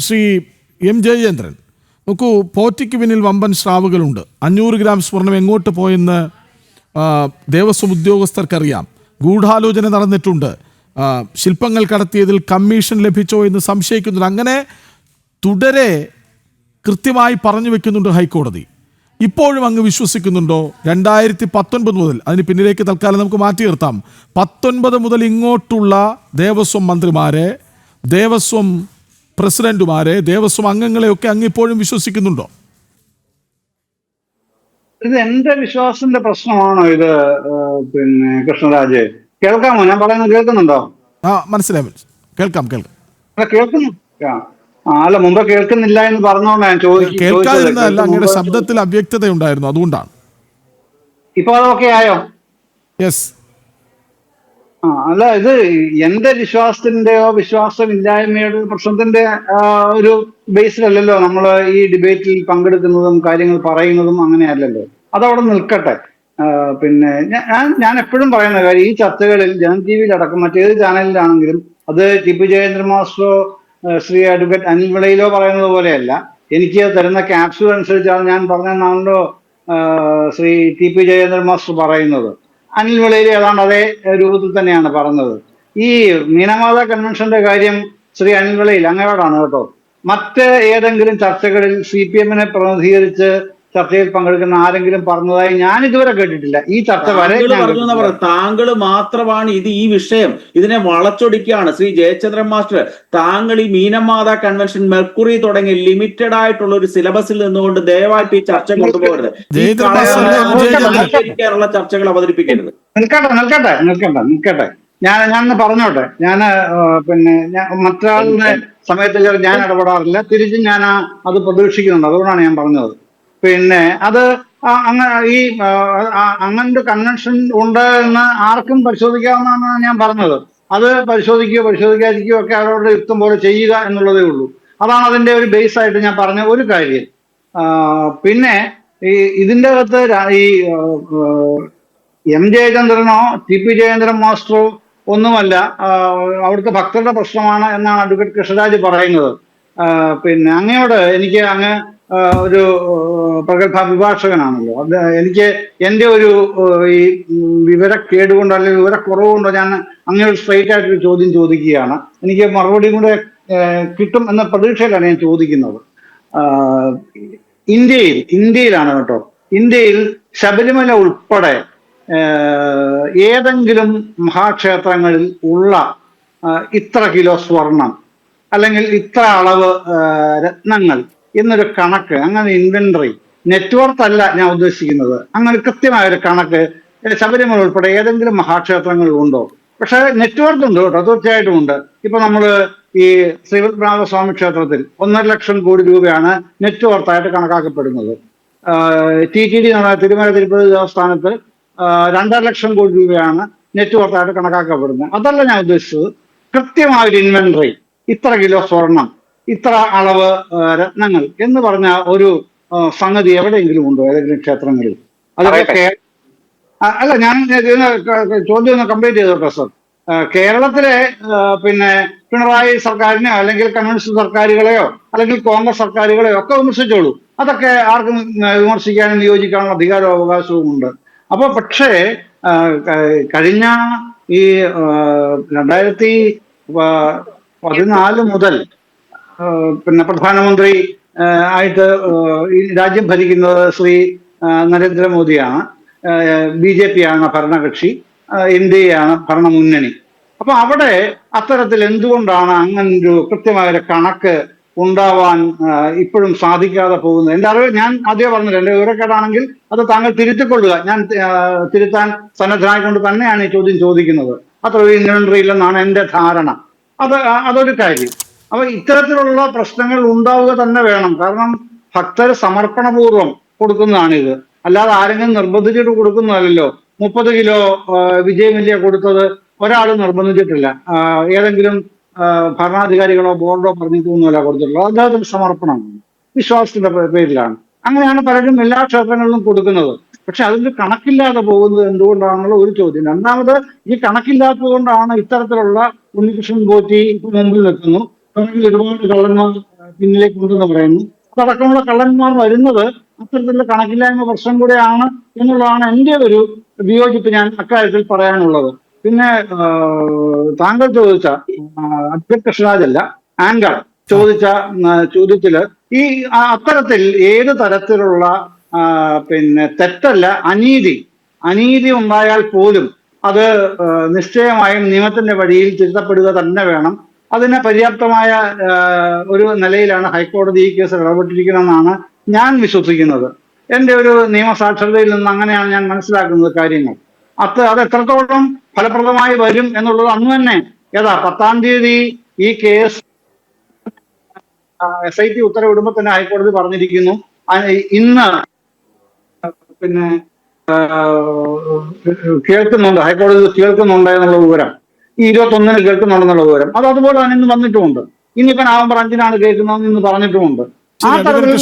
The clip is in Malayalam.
ശ്രീ എം ജയചന്ദ്രൻ. നോക്കൂ പോറ്റിക്ക് പിന്നിൽ വമ്പൻ സ്രാവുകളുണ്ട്. അഞ്ഞൂറ് ഗ്രാം സ്വർണം എങ്ങോട്ട് പോയെന്ന് ദേവസ്വം ഉദ്യോഗസ്ഥർക്കറിയാം. ഗൂഢാലോചന നടന്നിട്ടുണ്ട്. ശില്പങ്ങൾ കടത്തിയതിൽ കമ്മീഷൻ ലഭിച്ചോ എന്ന് സംശയിക്കുന്നുണ്ട്. അങ്ങനെ തുടരെ കൃത്യമായി പറഞ്ഞു വെക്കുന്നുണ്ട് ഹൈക്കോടതി. ഇപ്പോഴും അങ്ങ് വിശ്വസിക്കുന്നുണ്ടോ? രണ്ടായിരത്തി പത്തൊൻപത് മുതൽ അതിന് പിന്നിലേക്ക് തൽക്കാലം നമുക്ക് മാറ്റി നിർത്താം. പത്തൊൻപത് മുതൽ ഇങ്ങോട്ടുള്ള ദേവസ്വം മന്ത്രിമാരെ ദേവസ്വം പ്രസിഡന്റുമാരെ ദേവസ്വം അംഗങ്ങളെയൊക്കെ അങ്ങ് ഇപ്പോഴും വിശ്വസിക്കുന്നുണ്ടോ? ഇത് എന്റെ വിശ്വാസത്തിന്റെ പ്രശ്നമാണോ ഇത് പിന്നെ കൃഷ്ണരാജ്? കേൾക്കാമോ? ഞാൻ പറയുന്നത് കേൾക്കുന്നുണ്ടോ? ആ മനസ്സിലായി. കേൾക്കാം കേൾക്കാം. കേൾക്കുന്നു. അല്ല മുമ്പ് കേൾക്കുന്നില്ല എന്ന് പറഞ്ഞോണ്ട് ഞാൻ ചോദിക്കും കേൾക്കാതിരുന്നതല്ല അങ്ങയുടെ ശബ്ദത്തിൽ അവ്യക്തത ഉണ്ടായിരുന്നു അതുകൊണ്ടാണ്. ഇപ്പൊ അതൊക്കെ ആയോ? യെസ് ആ അല്ല ഇത് എന്റെ വിശ്വാസത്തിന്റെയോ വിശ്വാസമില്ലായ്മയുടെ പ്രശ്നത്തിന്റെ ഒരു ബേസിലല്ലല്ലോ നമ്മൾ ഈ ഡിബേറ്റിൽ പങ്കെടുക്കുന്നതും കാര്യങ്ങൾ പറയുന്നതും അങ്ങനെയല്ലല്ലോ. അതവിടെ നിൽക്കട്ടെ. പിന്നെ ഞാൻ ഞാൻ എപ്പോഴും പറയുന്ന കാര്യം ഈ ചർച്ചകളിൽ ജനം ടി വിയിലടക്കം മറ്റേത് ചാനലിലാണെങ്കിലും അത് ടി പി ജയേന്ദ്ര മാസ്റ്ററോ ശ്രീ അഡ്വക്കേറ്റ് അനിൽ വിളയിലോ പറയുന്നത് പോലെയല്ല. എനിക്ക് തരുന്ന ക്യാപ്സ്യൂൾ അനുസരിച്ചാണ് ഞാൻ പറഞ്ഞ നാളിലോ Shri T P Jayendra master പറയുന്നത്. അനിൽ വിളയിൽ ഏതാണ്ട് അതേ രൂപത്തിൽ തന്നെയാണ് പറഞ്ഞത്. ഈ മീനമാത കൺവെൻഷന്റെ കാര്യം ശ്രീ അനിൽ വിളയിൽ അങ്ങയോടാണ് കേട്ടോ. മറ്റ് ഏതെങ്കിലും ചർച്ചകളിൽ സി പി എമ്മിനെ പ്രതിനിധീകരിച്ച് ചർച്ചയിൽ പങ്കെടുക്കുന്ന ആരെങ്കിലും പറഞ്ഞതായി ഞാൻ ഇതുവരെ കേട്ടിട്ടില്ല. ഈ ചർച്ച വരെ താങ്കൾ ഞാൻ പറഞ്ഞു എന്നാ താങ്കൾ മാത്രമാണ് ഇത് ഈ വിഷയം ഇതിനെ വളച്ചൊടിക്കുകയാണ്. ശ്രീ ജയചന്ദ്രൻ മാസ്റ്റർ താങ്കൾ ഈ മീനമാത കൺവെൻഷൻ മെർക്കുറി തുടങ്ങി ലിമിറ്റഡ് ആയിട്ടുള്ള ഒരു സിലബസിൽ നിന്നുകൊണ്ട് ദയവായിട്ട് ഈ ചർച്ച കൊണ്ടുപോകരുത്. ചർച്ചകൾ അവതരിപ്പിക്കരുത്. നിൽക്കട്ടെ നിൽക്കട്ടെ നിൽക്കട്ടെ നിൽക്കട്ടെ. ഞാൻ ഞാൻ പറഞ്ഞോട്ടെ. ഞാൻ പിന്നെ മറ്റൊരാളുടെ സമയത്ത് ഞാൻ ഇടപെടാറില്ല. തിരിച്ച് ഞാൻ അത് പ്രതീക്ഷിക്കുന്നുണ്ട്. അതുകൊണ്ടാണ് ഞാൻ പറഞ്ഞത്. പിന്നെ അത് അങ്ങ ഈ അങ്ങനൊരു കൺവെൻഷൻ ഉണ്ട് എന്ന് ആർക്കും പരിശോധിക്കാവുന്നതാണ് ഞാൻ പറഞ്ഞത്. അത് പരിശോധിക്കുകയോ പരിശോധിക്കാതിരിക്കുകയോ ഒക്കെ അവരോട് യുക്തം പോലെ ചെയ്യുക എന്നുള്ളതേ ഉള്ളൂ. അതാണ് അതിന്റെ ഒരു ബേസ് ആയിട്ട് ഞാൻ പറഞ്ഞ ഒരു കാര്യം. പിന്നെ ഈ ഇതിന്റെ അകത്ത് ഈ എം ജയചന്ദ്രനോ ടി പി ജയചന്ദ്രൻ മാസ്റ്ററോ ഒന്നുമല്ല അവിടുത്തെ ഭക്തരുടെ പ്രശ്നമാണ് എന്നാണ് അഡ്വക്കേറ്റ് കൃഷ്ണരാജ് പറയുന്നത്. പിന്നെ അങ്ങയോട് എനിക്ക് അങ്ങ് ഒരു പ്രഗത്ഭ അഭിഭാഷകനാണല്ലോ. അത് എനിക്ക് എന്റെ ഒരു ഈ വിവരക്കേട് കൊണ്ടോ അല്ലെങ്കിൽ വിവരക്കുറവ് ഞാൻ അങ്ങനെ സ്ട്രൈറ്റ് ആയിട്ടൊരു ചോദ്യം ചോദിക്കുകയാണ്. എനിക്ക് മറുപടി കൂടെ കിട്ടും എന്ന പ്രതീക്ഷയിലാണ് ഞാൻ ചോദിക്കുന്നത്. ഇന്ത്യയിൽ ഇന്ത്യയിലാണ് കേട്ടോ. ഇന്ത്യയിൽ ശബരിമല ഉൾപ്പെടെ ഏതെങ്കിലും മഹാക്ഷേത്രങ്ങളിൽ ഉള്ള ഇത്ര കിലോ സ്വർണം അല്ലെങ്കിൽ ഇത്ര അളവ് രത്നങ്ങൾ എന്നൊരു കണക്ക് അങ്ങനെ ഇൻവെന്ററി നെറ്റ്വർത്ത് അല്ല ഞാൻ ഉദ്ദേശിക്കുന്നത്. അങ്ങനെ കൃത്യമായ ഒരു കണക്ക് ശബരിമല ഉൾപ്പെടെ ഏതെങ്കിലും മഹാക്ഷേത്രങ്ങളിൽ ഉണ്ടോ? പക്ഷെ നെറ്റ്വർത്ത് ഉണ്ട് കേട്ടോ തീർച്ചയായിട്ടും ഉണ്ട്. ഇപ്പൊ നമ്മൾ ഈ ശ്രീപത്മനാഭസ്വാമി ക്ഷേത്രത്തിൽ ഒന്നര ലക്ഷം കോടി രൂപയാണ് നെറ്റ്വർത്തായിട്ട് കണക്കാക്കപ്പെടുന്നത്. ടി ടി ഡി നമ്മുടെ തിരുമല തിരുപ്പതി ദേവസ്ഥാനത്ത് രണ്ടര ലക്ഷം കോടി രൂപയാണ് നെറ്റ്വർത്തായിട്ട് കണക്കാക്കപ്പെടുന്നത്. അതല്ല ഞാൻ ഉദ്ദേശിച്ചത് കൃത്യമായ ഒരു ഇൻവെന്ററി ഇത്ര കിലോ സ്വർണം ഇത്ര അളവ് രത്നങ്ങൾ എന്ന് പറഞ്ഞ ഒരു സംഗതി എവിടെയെങ്കിലും ഉണ്ടോ? ഏതെങ്കിലും ക്ഷേത്രങ്ങളിൽ? അതൊക്കെ അല്ല ഞാൻ ചോദ്യം ഒന്ന് കംപ്ലീറ്റ് ചെയ്തോട്ടെ സർ കേരളത്തിലെ പിന്നെ പിണറായി സർക്കാരിനെ അല്ലെങ്കിൽ കമ്മ്യൂണിസ്റ്റ് സർക്കാരുകളെയോ അല്ലെങ്കിൽ കോൺഗ്രസ് സർക്കാരുകളെയോ ഒക്കെ വിമർശിച്ചോളൂ. അതൊക്കെ ആർക്കും വിമർശിക്കാനും നിയോജിക്കാനുള്ള അധികാരവും അവകാശവും ഉണ്ട് അപ്പൊ പക്ഷേ കഴിഞ്ഞ ഈ രണ്ടായിരത്തി പതിനാല് മുതൽ പിന്നെ പ്രധാനമന്ത്രി ആയിട്ട് രാജ്യം ഭരിക്കുന്നത് ശ്രീ നരേന്ദ്രമോദിയാണ്. ബി ജെ പി ആണ് ഭരണകക്ഷി എൻ ഡി എ ആണ് ഭരണമുന്നണി. അപ്പൊ അവിടെ അത്തരത്തിൽ എന്തുകൊണ്ടാണ് അങ്ങനെ ഒരു കൃത്യമായ ഒരു കണക്ക് ഉണ്ടാവാൻ ഇപ്പോഴും സാധിക്കാതെ പോകുന്നത്? എന്റെ അറിവ് ഞാൻ ആദ്യം പറഞ്ഞില്ല. എന്റെ വിവരക്കേടാണെങ്കിൽ അത് താങ്കൾ തിരുത്തിക്കൊള്ളുക. ഞാൻ തിരുത്താൻ സന്നദ്ധനായിക്കൊണ്ട് തന്നെയാണ് ഈ ചോദ്യം ചോദിക്കുന്നത്. അത്ര ഒരു ഇൻവെന്ററി ഇല്ലെന്നാണ് എന്റെ ധാരണ. അത് അതൊരു കാര്യം. അപ്പൊ ഇത്തരത്തിലുള്ള പ്രശ്നങ്ങൾ ഉണ്ടാവുക തന്നെ വേണം. കാരണം ഭക്തർ സമർപ്പണപൂർവം കൊടുക്കുന്നതാണിത്. അല്ലാതെ ആരെങ്കിലും നിർബന്ധിച്ചിട്ട് കൊടുക്കുന്നതല്ലല്ലോ. മുപ്പത് കിലോ വിജയമല്യ കൊടുത്തത് ഒരാൾ നിർബന്ധിച്ചിട്ടില്ല. ഏതെങ്കിലും ഭരണാധികാരികളോ ബോർഡോ പറഞ്ഞിട്ടൊന്നുമല്ല കൊടുത്തിട്ടുള്ളത്. അദ്ദേഹത്തിന് സമർപ്പണമാണ് വിശ്വാസത്തിന്റെ പേരിലാണ്. അങ്ങനെയാണ് പലരും എല്ലാ ക്ഷേത്രങ്ങളിലും കൊടുക്കുന്നത്. പക്ഷെ അതിന്റെ കണക്കില്ലാതെ പോകുന്നത് എന്തുകൊണ്ടാണെന്നുള്ള ഒരു ചോദ്യം. രണ്ടാമത് ഈ കണക്കില്ലാത്തത് കൊണ്ടാണ് ഇത്തരത്തിലുള്ള ഉണ്ണികൃഷ്ണൻ പോറ്റി മുമ്പിൽ നിൽക്കുന്നു. പിറകിൽ ഒരുപാട് കള്ളന്മാർ പിന്നിലേക്ക് ഉണ്ടെന്ന് പറയുന്നു. അതടക്കമുള്ള കള്ളന്മാർ വരുന്നത് അത്തരത്തിലുള്ള കണക്കില്ലായ്മ പ്രശ്നം കൂടെയാണ് എന്നുള്ളതാണ് എന്റെ ഒരു വിയോജിപ്പ് ഞാൻ അക്കാര്യത്തിൽ പറയാനുള്ളത്. പിന്നെ താങ്കൾ ചോദിച്ച അഡ്വക്കേറ്റ് അല്ല ആങ്കർ ചോദിച്ച ചോദ്യത്തിൽ ഈ അത്തരത്തിൽ ഏത് തരത്തിലുള്ള പിന്നെ തെറ്റല്ല അനീതി അനീതി ഉണ്ടായാൽ പോലും അത് നിശ്ചയമായും നിയമത്തിന്റെ വഴിയിൽ തിരുത്തപ്പെടുക തന്നെ വേണം. അതിന് പര്യാപ്തമായ ഒരു നിലയിലാണ് ഹൈക്കോടതി ഈ കേസിൽ ഇടപെട്ടിരിക്കുന്നതെന്നാണ് ഞാൻ വിശ്വസിക്കുന്നത്. എന്റെ ഒരു നിയമസാക്ഷരതയിൽ നിന്ന് അങ്ങനെയാണ് ഞാൻ മനസ്സിലാക്കുന്നത് കാര്യങ്ങൾ. അത് അത് എത്രത്തോളം ഫലപ്രദമായി വരും എന്നുള്ളത് അന്ന് തന്നെ ഏതാ പത്താം തീയതി ഈ കേസ് എസ് ഐ ടി ഉത്തരവിടുമ്പോൾ തന്നെ ഹൈക്കോടതി പറഞ്ഞിരിക്കുന്നു. ഇന്ന് പിന്നെ കേൾക്കുന്നുണ്ട് ഹൈക്കോടതി കേൾക്കുന്നുണ്ട് എന്നുള്ള വിവരം. ഈ ഇരുപത്തി ഒന്നിന് കേൾക്കുന്നുണ്ടെന്നുള്ള വിവരം. അത് അതുപോലെ തന്നെ ഇന്ന് വന്നിട്ടുമുണ്ട്. ഇനിയിപ്പോ നവംബർ അഞ്ചിനാണ് കേൾക്കുന്നതെന്ന് ഇന്ന് പറഞ്ഞിട്ടുമുണ്ട്. ആ തരത്തിൽ